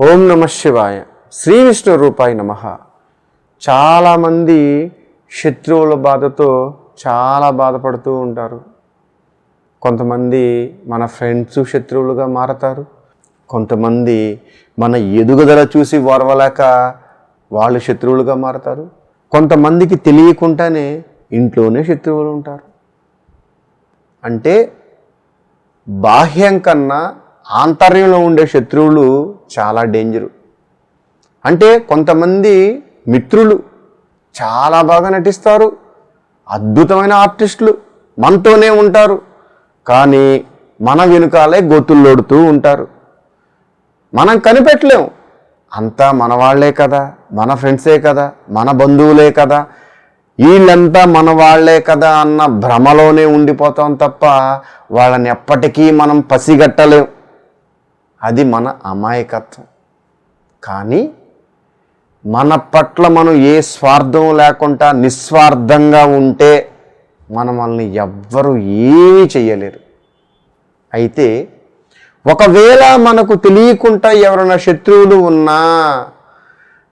ఓం నమ శివాయ. శ్రీ విష్ణు రూపాయ నమ. చాలామంది శత్రువుల బాధతో చాలా బాధపడుతూ ఉంటారు. కొంతమంది మన ఫ్రెండ్స్ శత్రువులుగా మారతారు. కొంతమంది మన ఎదుగుదల చూసి ఓర్వలేక వాళ్ళు శత్రువులుగా మారతారు. కొంతమందికి తెలియకుండానే ఇంట్లోనే శత్రువులు ఉంటారు. అంటే బాహ్యం కన్నా ఆంతర్యంలో ఉండే శత్రువులు చాలా డేంజరు. అంటే కొంతమంది మిత్రులు చాలా బాగా నటిస్తారు అద్భుతమైన ఆర్టిస్టులు మనతోనే ఉంటారు కానీ మన వెనుకాలే గోతుల్లోడుతూ ఉంటారు. మనం కనిపెట్టలేం. అంతా మన వాళ్ళే కదా మన ఫ్రెండ్సే కదా మన బంధువులే కదా వీళ్ళంతా మన వాళ్ళే కదా అన్న భ్రమలోనే ఉండిపోతాం తప్ప వాళ్ళని ఎప్పటికీ మనం పసిగట్టలేం. అది మన అమాయకత్వం. కానీ మన పట్ల మనం ఏ స్వార్థం లేకుండా నిస్వార్థంగా ఉంటే మనల్ని ఎవ్వరూ ఏమీ చేయలేరు అయితే ఒకవేళ మనకు తెలియకుండా ఎవరైనా శత్రువులు ఉన్నా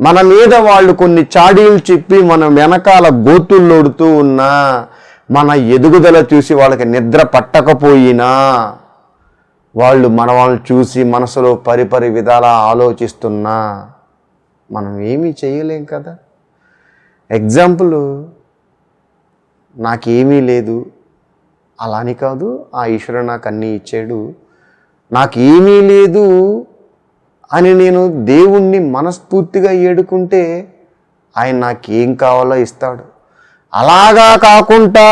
మన మీద వాళ్ళు కొన్ని చాడీలు చెప్పి మన వెనకాల గోతుల్లోడుతూ ఉన్నా మన ఎదుగుదల చూసి వాళ్ళకి నిద్ర పట్టకపోయినా వాళ్ళు మన వాళ్ళని చూసి మనసులో పరిపరి విధాలా ఆలోచిస్తున్నా మనం ఏమీ చేయలేం కదా. ఎగ్జాంపుల్ నాకేమీ లేదు. అలా అని కాదు ఆ ఈశ్వరుడు నాకు అన్నీ ఇచ్చాడు. నాకేమీ లేదు అని నేను దేవుణ్ణి మనస్ఫూర్తిగా ఏడుకుంటే ఆయన నాకేం కావాలో ఇస్తాడు. అలాగా కాకుండా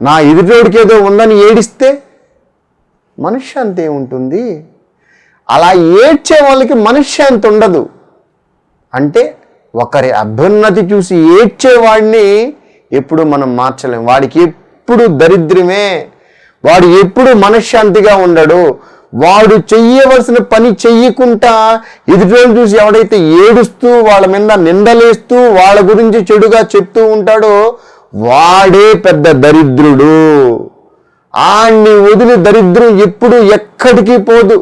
నా ఎదుటోడికి ఏదో ఉందని ఏడిస్తే మనశ్శాంతి ఏముంటుంది? అలా ఏడ్చే వాళ్ళకి మనశ్శాంతి ఉండదు. అంటే ఒకరి అభ్యున్నతి చూసి ఏడ్చేవాడిని ఎప్పుడు మనం మార్చలేం. వాడికి ఎప్పుడు దరిద్రమే. వాడు ఎప్పుడు మనశ్శాంతిగా ఉండడు. వాడు చెయ్యవలసిన పని చెయ్యకుండా ఎదుటిని చూసి ఎవడైతే ఏడుస్తూ వాళ్ళ మీద నిందలేస్తూ వాళ్ళ గురించి చెడుగా చెప్తూ ఉంటాడో వాడే పెద్ద దరిద్రుడు. ఆణ్ణి వదిలి దరిద్రం ఎప్పుడు ఎక్కడికి పోదు.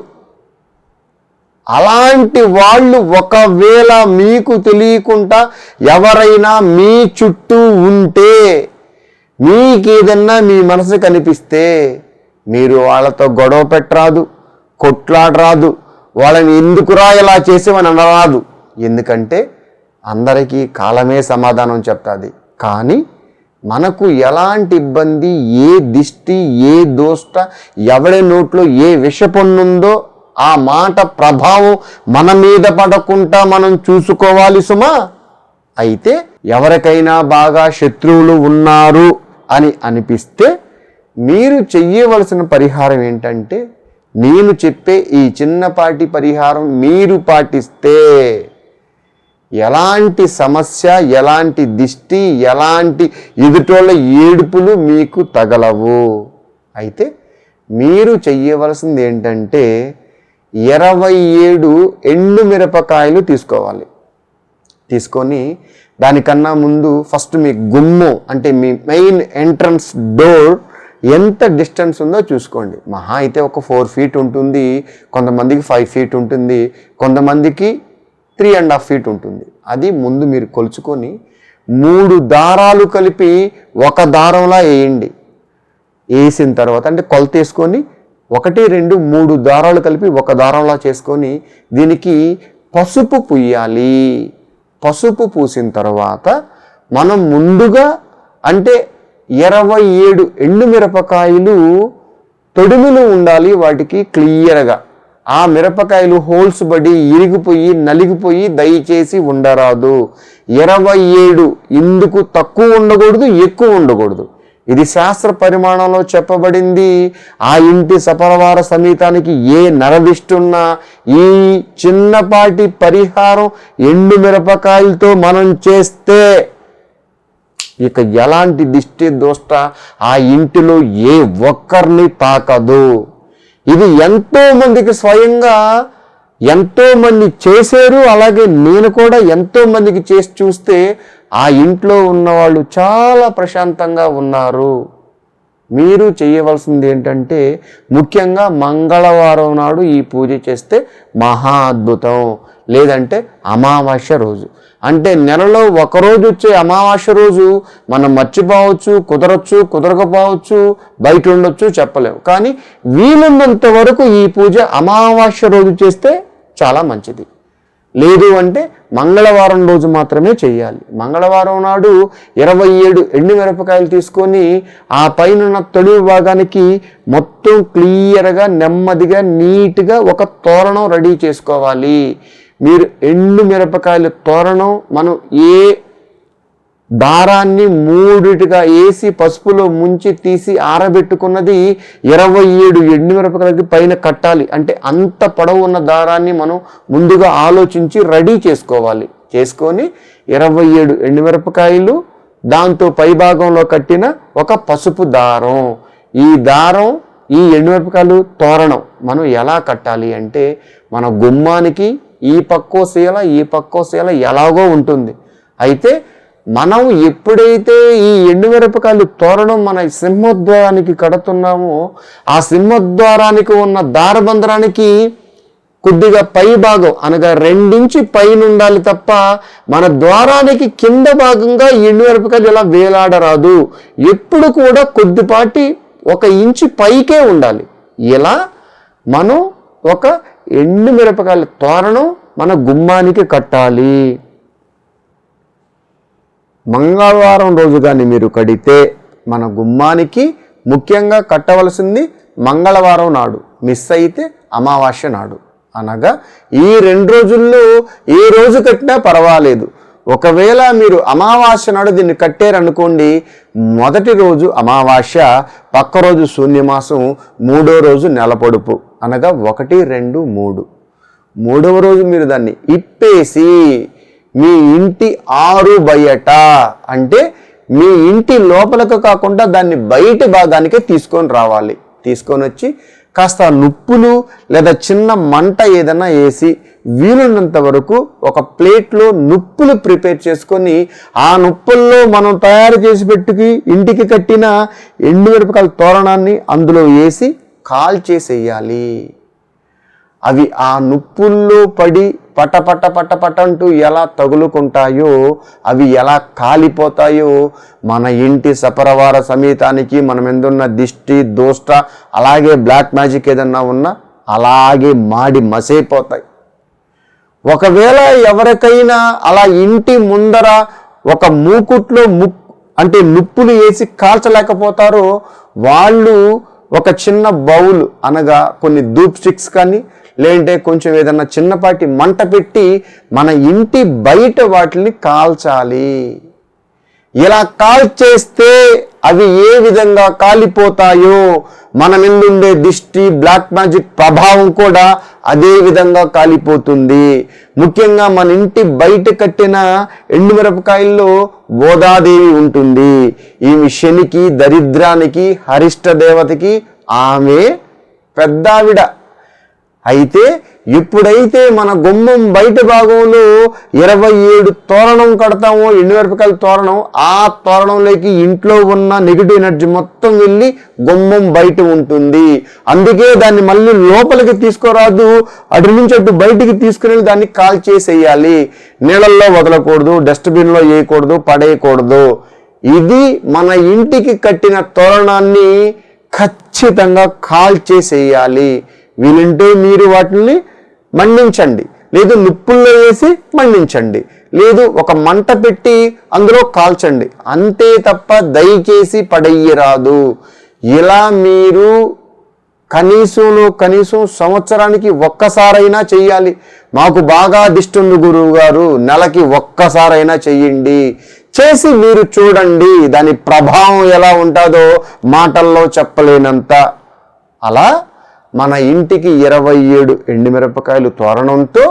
అలాంటి వాళ్ళు ఒకవేళ మీకు తెలియకుండా ఎవరైనా మీ చుట్టూ ఉంటే మీకేదన్నా మీ మనసు కనిపిస్తే మీరు వాళ్ళతో గొడవ పెట్టరాదు కొట్లాడరాదు వాళ్ళని ఎందుకురా ఇలా చేసేవని అనరాదు. ఎందుకంటే అందరికీ కాలమే సమాధానం చెప్తుంది. కానీ మనకు ఎలాంటి ఇబ్బంది ఏ దిష్టి ఏ దోష్ట ఎవడి నోట్లో ఏ విషపన్నుందో ఆ మాట ప్రభావం మన మీద పడకుండా మనం చూసుకోవాలి సుమా? అయితే ఎవరికైనా బాగా శత్రువులు ఉన్నారు అని అనిపిస్తే మీరు చెయ్యవలసిన పరిహారం ఏంటంటే నేను చెప్పే ఈ చిన్నపాటి పరిహారం మీరు పాటిస్తే ఎలాంటి సమస్య ఎలాంటి దిష్టి ఎలాంటి ఎదుటోళ్ళ ఏడుపులు మీకు తగలవు. అయితే మీరు చెయ్యవలసింది ఏంటంటే ఇరవై ఏడు ఎండు మిరపకాయలు తీసుకోవాలి. తీసుకొని దానికన్నా ముందు ఫస్ట్ మీ గుమ్ము అంటే మీ మెయిన్ ఎంట్రన్స్ డోర్ ఎంత డిస్టెన్స్ ఉందో చూసుకోండి. మహా అయితే ఒక ఫోర్ ఫీట్ ఉంటుంది కొంతమందికి ఫైవ్ ఫీట్ ఉంటుంది కొంతమందికి త్రీ అండ్ హాఫ్ ఫీట్ ఉంటుంది. అది ముందు మీరు కొలుచుకొని మూడు దారాలు కలిపి ఒక దారంలా వేయండి. వేసిన తర్వాత అంటే కొలత వేసుకొని ఒకటి రెండు మూడు దారాలు కలిపి ఒక దారంలా చేసుకొని దీనికి పసుపు పుయ్యాలి పసుపు పూసిన తర్వాత మనం ముందుగా అంటే ఇరవై ఏడు ఎండు మిరపకాయలు తొడిమిలు ఉండాలి వాటికి క్లియర్గా. ఆ మిరపకాయలు హోల్స్ పడి ఇరిగిపోయి నలిగిపోయి దయచేసి ఉండరాదు. ఇరవై ఏడు ఇందుకు తక్కువ ఉండకూడదు ఎక్కువ ఉండకూడదు. ఇది శాస్త్ర పరిమాణంలో చెప్పబడింది. ఆ ఇంటి సపరవార సమీతానికి ఏ నరదిష్టున్నా ఈ చిన్నపాటి పరిహారం ఎండు మిరపకాయలతో మనం చేస్తే ఇక ఎలాంటి దిష్టి దోష్ట ఆ ఇంటిలో ఏ ఒక్కరిని తాకదు. ఇది ఎంతో మందికి స్వయంగా ఎంతో మంది చేశారు. అలాగే నేను కూడా ఎంతో మందికి చేసి చూస్తే ఆ ఇంట్లో ఉన్నవాళ్ళు చాలా ప్రశాంతంగా ఉన్నారు. మీరు చేయవలసింది ఏంటంటే ముఖ్యంగా మంగళవారం నాడు ఈ పూజ చేస్తే మహా అద్భుతం. లేదంటే అమావాస్య రోజు. అంటే నెలలో ఒకరోజు వచ్చే అమావాస్య రోజు మనం మర్చిపోవచ్చు కుదరచ్చు కుదరకపోవచ్చు బయట ఉండొచ్చు చెప్పలేము కానీ వీలున్నంత వరకు ఈ పూజ అమావాస్య రోజు చేస్తే చాలా మంచిది. లేదు అంటే మంగళవారం రోజు మాత్రమే చేయాలి. మంగళవారం నాడు ఇరవై ఏడు ఎండు మిరపకాయలు తీసుకొని ఆ పైన తొలి భాగానికి మొత్తం క్లియర్గా నెమ్మదిగా నీట్గా ఒక తోరణం రెడీ చేసుకోవాలి. మీరు ఎండు మిరపకాయల తోరణం మనం ఏ దారాన్ని మూడిటిగా వేసి పసుపులో ముంచి తీసి ఆరబెట్టుకున్నది ఇరవై ఏడు ఎండు మిరపకాయలకి పైన కట్టాలి. అంటే అంత పొడవు ఉన్న దారాన్ని మనం ముందుగా ఆలోచించి రెడీ చేసుకోవాలి. చేసుకొని ఇరవై ఏడు ఎండు మిరపకాయలు దాంతో పైభాగంలో కట్టిన ఒక పసుపు దారం. ఈ దారం ఈ ఎండుమిరపకాయలు తోరణం మనం ఎలా కట్టాలి అంటే మన గుమ్మానికి ఈ పక్కో శీల ఈ పక్కో శీల ఎలాగో ఉంటుంది. అయితే మనం ఎప్పుడైతే ఈ ఎండుమిరపకాయలు తోరణం మన సింహద్వారానికి కడుతున్నామో ఆ సింహద్వారానికి ఉన్న దారబంధరానికి కొద్దిగా పై భాగం అనగా రెండించి పైన ఉండాలి తప్ప మన ద్వారానికి కింద భాగంగా ఎండుమిరపకాయలు ఇలా వేలాడరాదు. ఎప్పుడు కూడా కొద్దిపాటి ఒక ఇంచు పైకే ఉండాలి. ఇలా మనం ఒక ఎండు మిరపకాయల తోరణం మన గుమ్మానికి కట్టాలి. మంగళవారం రోజు కానీ మీరు కడితే మన గుమ్మానికి ముఖ్యంగా కట్టవలసింది మంగళవారం నాడు మిస్ అయితే అమావాస్య నాడు. అనగా ఈ రెండు రోజుల్లో ఏ రోజు కట్టినా పర్వాలేదు. ఒకవేళ మీరు అమావాస్య నాడు దీన్ని కట్టారనుకోండి మొదటి రోజు అమావాస్య పక్క రోజు శూన్యమాసం మూడో రోజు నెలపొడుపు. అనగా ఒకటి రెండు మూడు. మూడవ రోజు మీరు దాన్ని ఇప్పేసి మీ ఇంటి ఆరు బయట అంటే మీ ఇంటి లోపలకు కాకుండా దాన్ని బయట భాగానికే తీసుకొని రావాలి. తీసుకొని వచ్చి కాస్త నుప్పులు లేదా చిన్న మంట ఏదైనా వేసి వీలున్నంత వరకు ఒక ప్లేట్లో నుప్పులు ప్రిపేర్ చేసుకొని ఆ నుప్పుల్లో మనం తయారు చేసి పెట్టుకి ఇంటికి కట్టిన ఎండుమిరపకాయల తోరణాన్ని అందులో వేసి కాల్చేసేయాలి. అవి ఆ నుప్పుల్లో పడి పట్ట పట్ట పట్ట పట అంటూ ఎలా తగులుకుంటాయో అవి ఎలా కాలిపోతాయో మన ఇంటి సపరవార సమీతానికి మనం ఎందున్న దిష్టి దోష్ట అలాగే బ్లాక్ మ్యాజిక్ ఏదన్నా ఉన్నా అలాగే మాడి మసైపోతాయి. ఒకవేళ ఎవరికైనా అలా ఇంటి ముందర ఒక మూకుట్లో ముక్ అంటే నుప్పులు వేసి కాల్చలేకపోతారో వాళ్ళు ఒక చిన్న బౌల్ అనగా కొన్ని ధూప్ స్టిక్స్ కానీ లేదంటే కొంచెం ఏదన్నా చిన్నపాటి మంట పెట్టి మన ఇంటి బయట వాటిని కాల్చాలి. ఇలా కాల్చేస్తే అవి ఏ విధంగా కాలిపోతాయో మన ఉండే దిష్టి బ్లాక్ మ్యాజిక్ ప్రభావం కూడా అదే విధంగా కాలిపోతుంది. ముఖ్యంగా మన ఇంటి బయట కట్టిన ఎండుమిరపకాయల్లో గోదాదేవి ఉంటుంది. ఈమె శనికి దరిద్రానికి హరిష్ట దేవతకి ఆమె పెద్దావిడ. అయితే ఎప్పుడైతే మన గుమ్మం బయట భాగంలో ఇరవై ఏడు తోరణం కడతామో ఎండుమిరపకాయల తోరణం ఆ తోరణంలోకి ఇంట్లో ఉన్న నెగిటివ్ ఎనర్జీ మొత్తం వెళ్ళి గుమ్మం బయట ఉంటుంది. అందుకే దాన్ని మళ్ళీ లోపలికి తీసుకోరాదు అటు నుంచి అటు బయటికి తీసుకుని దాన్ని కాల్ చేసేయాలి. నీళ్ళల్లో వదలకూడదు డస్ట్బిన్లో వేయకూడదు పడేయకూడదు. ఇది మన ఇంటికి కట్టిన తోరణాన్ని ఖచ్చితంగా కాల్ చేసేయాలి. వీలుంటే మీరు వాటిని మండించండి. లేదు నిప్పుల్లో వేసి మండించండి. లేదు ఒక మంట పెట్టి అందులో కాల్చండి. అంతే తప్ప దయచేసి పడయ్యరాదు ఇలా మీరు కనీసంలో కనీసం సంవత్సరానికి ఒక్కసారైనా చెయ్యాలి. మాకు బాగా దిష్టుంది గురువు గారు నెలకి ఒక్కసారైనా చెయ్యండి. చేసి మీరు చూడండి దాని ప్రభావం ఎలా ఉంటుందో మాటల్లో చెప్పలేనంత. అలా మన ఇంటికి ఇరవై ఏడు ఎండుమిరపకాయలు తోరణంతో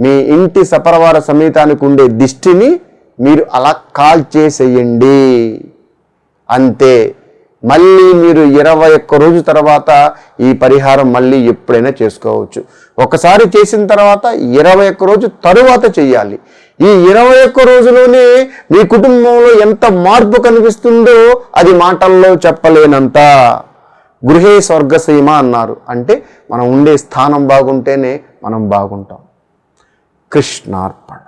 మీ ఇంటి సపరవార సమేతానికి ఉండే దిష్టిని మీరు అలా కాల్ చేసేయండి. అంతే. మళ్ళీ మీరు ఇరవై ఒక్క రోజు తర్వాత ఈ పరిహారం మళ్ళీ ఎప్పుడైనా చేసుకోవచ్చు. ఒకసారి చేసిన తర్వాత ఇరవై ఒక్క రోజు తరువాత చేయాలి. ఈ ఇరవై ఒక్క రోజులోనే మీ కుటుంబంలో ఎంత మార్పు కనిపిస్తుందో అది మాటల్లో చెప్పలేనంత. గృహే స్వర్గసీమ అన్నారు. అంటే మనం ఉండే స్థానం బాగుంటేనే మనం బాగుంటాం. కృష్ణార్పణ.